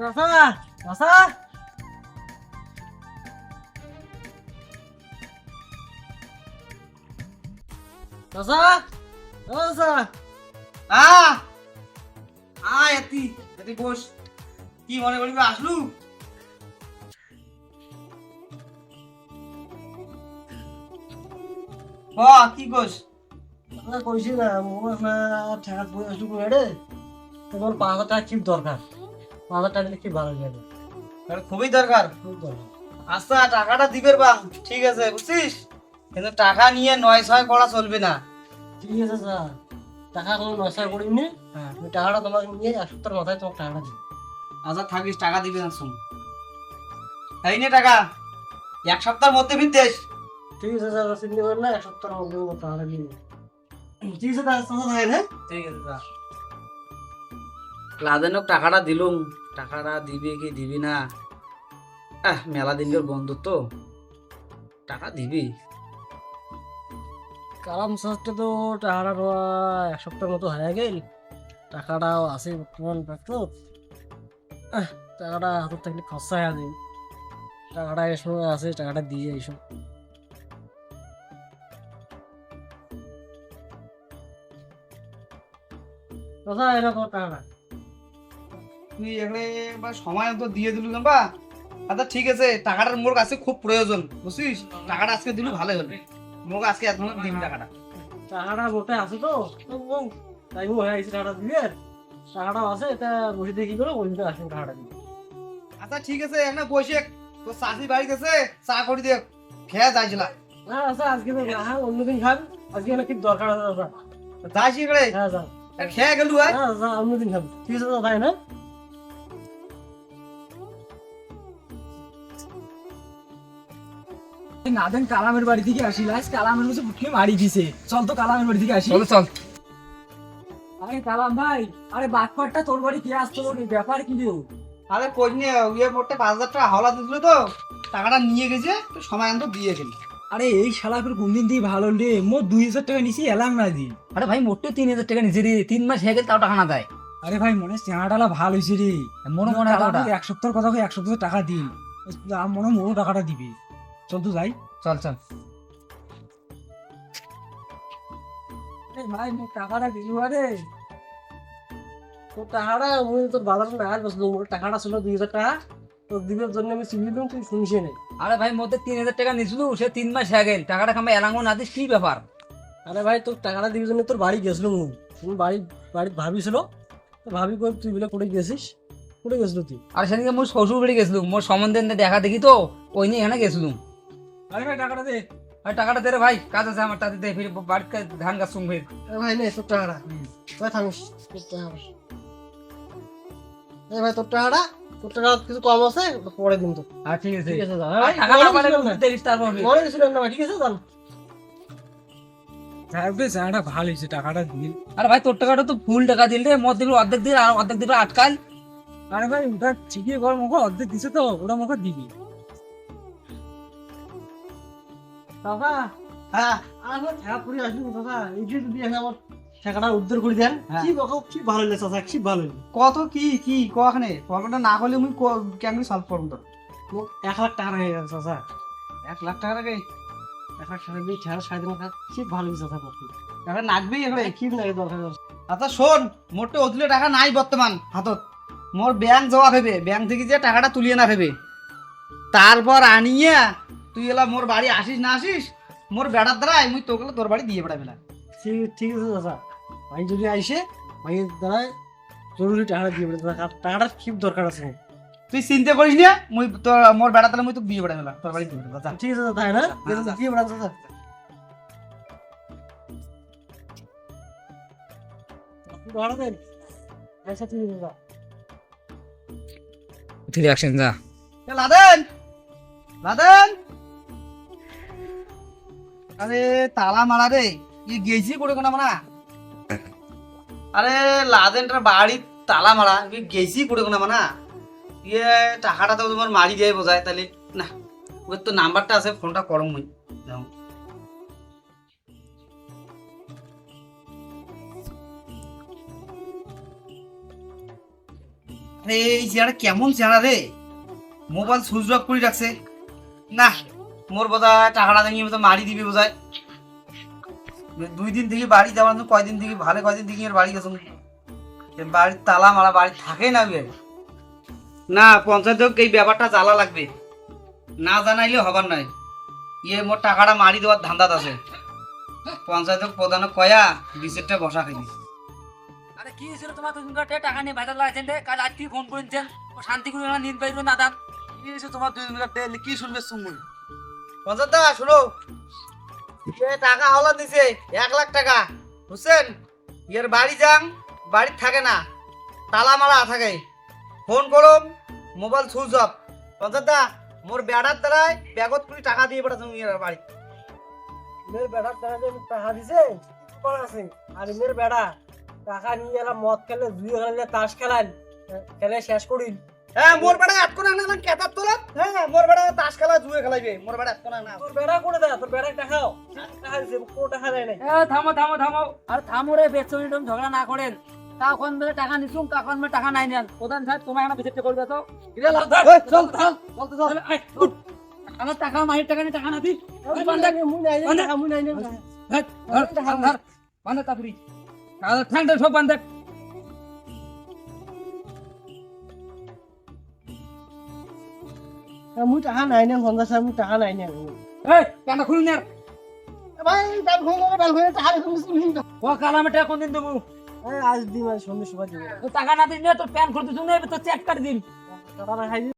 চাচা চাচা চাচা ও চাচা আহ! আয় এতি এতি কি মনে করিবি আসলু? হ, কি কোস কইছি না মোর না ঠেকা বই আসলু করে রে তোমার পাঁচ হাজার টাকা দরকার। হাজার টাকা দিলে খুব ভালো তাহলে খুবই দরকার। খুব দরকার। আচ্ছা টাকাটা দিবের বাং। ঠিক আছে বুঝছিস? কিন্তু টাকা নিয়ে নয় ছয় করা চলবে না। ঠিক আছে স্যার। টাকা কোনো নষ্ট করিনি হ্যাঁ। আমি টাকাটা তোমাকে নিয়ে এক সপ্তাহের মাথায় তোমাকে টাকাটা দিই আচ্ছা থাকিস টাকা দিবি না শুন। এই নে টাকা। এক সপ্তাহের মধ্যে ফিরতেস ঠিক আছে স্যার চিন্তা করেন না এক সপ্তাহের মধ্যে টাকাটা দিয়ে ঠিক আছে হ্যাঁ ঠিক আছে যা লাদেনক টাকাটা দিলুম। টাকাটা দিবি কি দিবি না? আহ, মেলা দিনের তো টাকা দিবি? কালাম সাজটা তো টাকাটা এক সপ্তাহের মতো হয়ে গেল। টাকাটাও আছে বর্তমান ব্যাগত টাকাটা হাতের থাকলে খরচা হয়ে যাবে। টাকাটা এসব আছে, টাকাটা দিয়ে এইসব কথা এরকম টাকাটা? তুই এখানে একবার সময় তো দিয়ে দিলু না বা আচ্ছা ঠিক আছে টাকাটার মোর কাছে খুব প্রয়োজন বুঝছিস? টাকাটা আজকে দিলু ভালো হলো মোর আজকে এখন দিবি টাকাটা। টাকাটা মোটে আছে তো। টাইমও হয়ে গেছে টাকাটা দিয়ে টাকাটাও আছে এটা বসে দিয়ে কি করো ওই দিন আসুন টাকাটা দিয়ে। আচ্ছা ঠিক আছে এখানে বসে তোর চাষি বাড়ি গেছে চা করে দিয়ে খেয়ে যাইছিলা হ্যাঁ আচ্ছা আজকে তো হ্যাঁ অন্যদিন খান আজকে না কি দরকার আছে? যাইছি এখানে। হ্যাঁ খেয়ে গেলু হ্যাঁ? হ্যাঁ অন্যদিন খাব। ঠিক আছে তাই না? নাদেন কালামের বাড়ি থেকে আসি। লাস কালামের মধ্যে ফুটকে মারি দিছে। চল তো কালামের বাড়ি থেকে আসি। চল চল। আরে কালাম ভাই আরে বাটপাটটা তোর বাড়ি কে আসতো? রে ব্যাপার কি রে? আরে কই নিয়ে ইয়ে পড়তে পাঁচ হাজার টাকা হাওলা দিছিল তো টাকাটা নিয়ে গেছে তো সময় তো দিয়ে গেলি। আরে এই শালা ফের কোন দিন দিয়ে ভালো রে? মোট দুই হাজার টাকা নিছি এলাম না দিন আরে ভাই মোটে তিন হাজার টাকা নিচে রে তিন মাস হয়ে গেলে তাও টাকা না দেয়। আরে ভাই মনে চেহারাটা ভালো হয়েছে রে। মনে মনে। এক সপ্তাহের কথা কই এক সপ্তাহ টাকা দিন। আমার মনে মোরও টাকাটা দিবি। চল তো যাই। চল চল। ভাই মোর টাকাটা দিলি রে তোর টাকাটা মুই তোর বাজার না আর বসল মোর টাকাটা ছিল দুই হাজার টাকা। তোর দিবের জন্য আমি চিনি দিলাম তুই শুনছি না। আরে ভাই মধ্যে তিন হাজার টাকা নিছিল সে তিন মাস হয়ে গেল। টাকাটা খামে এলাঙ্গো না দিস কি ব্যাপার? আরে ভাই তোর টাকাটা জন্য তোর বাড়ি গেছিল মুই তুমি বাড়ি বাড়ি ভাবি ছিল। ভাবি কই তুই বলে গেছিস? গেছিল তুই? আর সেদিকে মোর শ্বশুর বাড়ি গেছিলুম মোর সম্বন্ধে দেখা দেখি তো ওই নিয়ে এখানে গেছিলুম। আরে ভাই টাকাটা দে। টাকাটা দে রে ভাই। কাজ আছে আমার তাতে দে। ফির বাড়িতে ধান গাছ ফির ভাই নে তোর টাকাটা। তুই থামিস? টাকাটা। এই ভাই তোর টাকাটা? তোর টাকা কিছু কম আছে? পরে দিন তো। আর ঠিক আছে। ঠিক আছে ভাই টাকা না পালে দেখিস তারপর ফির। গেছিলাম না ঠিক আছে বেশ চেহারাটা ভালো হয়েছে টাকাটা দিন আরে ভাই তোর টাকাটা তো ফুল টাকা দিল রে। মদ দিল অর্ধেক দিল আর অর্ধেক দিল আটকাল। আরে ভাই ওটা ঠিকই কর মুখে অর্ধেক দিছে তো ওটা মুখে দিবি। হ্যাঁ। আমার টাকা পুরি আসুন দাদা এই যে যদি আমার টাকাটা উদ্ধার করে দেন হ্যাঁ। কি বকো কি ভালো লাগে চাচা কি ভালো কত কি কি কখানে প্রবলেমটা না করলে সলভ তো এক লাখ টাকা হয়ে গেছে চাচা। এক লাখ টাকা লাগে এক লাখ টাকা দিয়ে ঠেলা সাড়ে তিন লাখ কি ভালো লাগে চাচা করতে টাকা নাকবেই এখানে? কি লাগে দরকার আচ্ছা শোন মোটে অতুলে টাকা নাই বর্তমান হাতত। মোর ব্যাংক যাওয়া ভেবে ব্যাংক থেকে যে টাকাটা তুলিয়ে না ভেবে তারপর আনিয়া তুই এলা মোর বাড়ি আসিস না আসিস মোর বেড়ার দ্বারাই মুই তোকে তোর বাড়ি দিয়ে বেড়াবে না ঠিক ঠিক আছে দাদা ভাই যদি আইসে ভাইয়ের দ্বারা জরুরি টাকাটা দিয়ে বেড়ে টাকাটা কি দরকার আছে? তুই চিন্তা করিস না মুই তোর মোর বেড়ার দ্বারা মুই তোকে দিয়ে বেড়াবে না তোর বাড়ি দিয়ে বেড়াবে ঠিক আছে তাই না? ঠিক আছে, দিয়ে বেড়া দেন। আচ্ছা ঠিক আছে দাদা ঠিক রাখছেন যা। লাদেন লাদেন আরে তালা মারা রে ই গেছি করে কোনা মারা? আরে লাদেনটার বাড়ি তালা মারা গেছি করে কোনা মানা ইয়ে টাকাটা তো তোমার মারি দিয়ে বোঝায় তাহলে না, ওর তো নাম্বারটা আছে, ফোনটা করম মুই এই চেহারা কেমন চেহারা রে, মোবাইল সুইচ অফ করে রাখছে। না মোর বোধহয় টাকাটা দেখি মতো মারি দিবি বোধহয়। দুই দিন থেকে বাড়ি যাওয়ার কয়দিন থেকে ভালো, কয়দিন থেকে বাড়ি গেছে। বাড়ির তালা মারা, বাড়ি থাকে না না, পঞ্চায়েত হোক, এই ব্যাপারটা জ্বালা লাগবে। না জানাইলে হবার নয় ইয়ে মোর টাকাটা মারি দেওয়ার ধান্দাত আছে। পঞ্চায়েত প্রধান কয়া বিচেরটা বসা খাইবি। আরে কি হয়েছিল তোমার তুমি টাকা নিয়ে বাজার লাগাইছেন রে কাল আজকে ফোন করেছেন। শান্তি করে নিন পাইলো না দান কি হয়েছে তোমার দুই তেল কি শুনবে সুমুই পঞ্চায়েত দা শোনো। টাকা হলা দিছে এক লাখ টাকা। বুঝছেন এর বাড়ি যান বাড়ি থাকে না তালা মারা থাকে। ফোন করো মোবাইল সুইচ অফ। পঞ্চায়েত দা মোর বেড়ার দ্বারাই ব্যাগত করে টাকা দিয়ে বেড়া তুমি এর বাড়ি। মেয়ের বেড়ার যে টাকা দিছে কখন আছে? আর মেয়ের বেড়া টাকা নিয়ে এলাম মদ খেলে জুয়ে খেলে তাস খেলান খেলে শেষ করি হ্যাঁ মোর বেড়া আট করে না কেতার তোলা? হ্যাঁ মোর বেড়া তাস খেলা জুয়ে খেলাইবে মোর বেড়া আট করে না। তোর বেড়া করে দেয়? তোর বেড়া টাকাও টাকা দিছে কোনো টাকা দেয় নাই। থামো থামো থামো। আর থামো রে বেচনি তুমি ঝগড়া না করেন। কখন বলে টাকা নিছুম কখন বলে টাকা নাই নেন। প্রধান সাহেব তোমার একটা বিচারটা করবে তো? চল চল চল। চল এই, উঠ। আমার টাকা মাহির টাকা নিয়ে টাকা না দি। বান্ধব, মুই নাই। টাকা মুই নাই ধর, ধর, ধর। বান্ধব তাড়াতাড়ি। আর ঠ্যাংটা সব বান্ধব। মুই টাকা নাই না পঞ্চাশ হাজার মুই টাকা নাই না? এই, কেন খুলুন আর? ভাই ডাল খুলে ডাল খুলে টাকা দিছে ও কালামে টাকা কোনদিন দেবো? আজ দিন আজ সন্ধ্যে সময় দেবো টাকা না দিন তোর প্যান খুলতে শুনে তোর চেক কাটি দিন টাকা খাই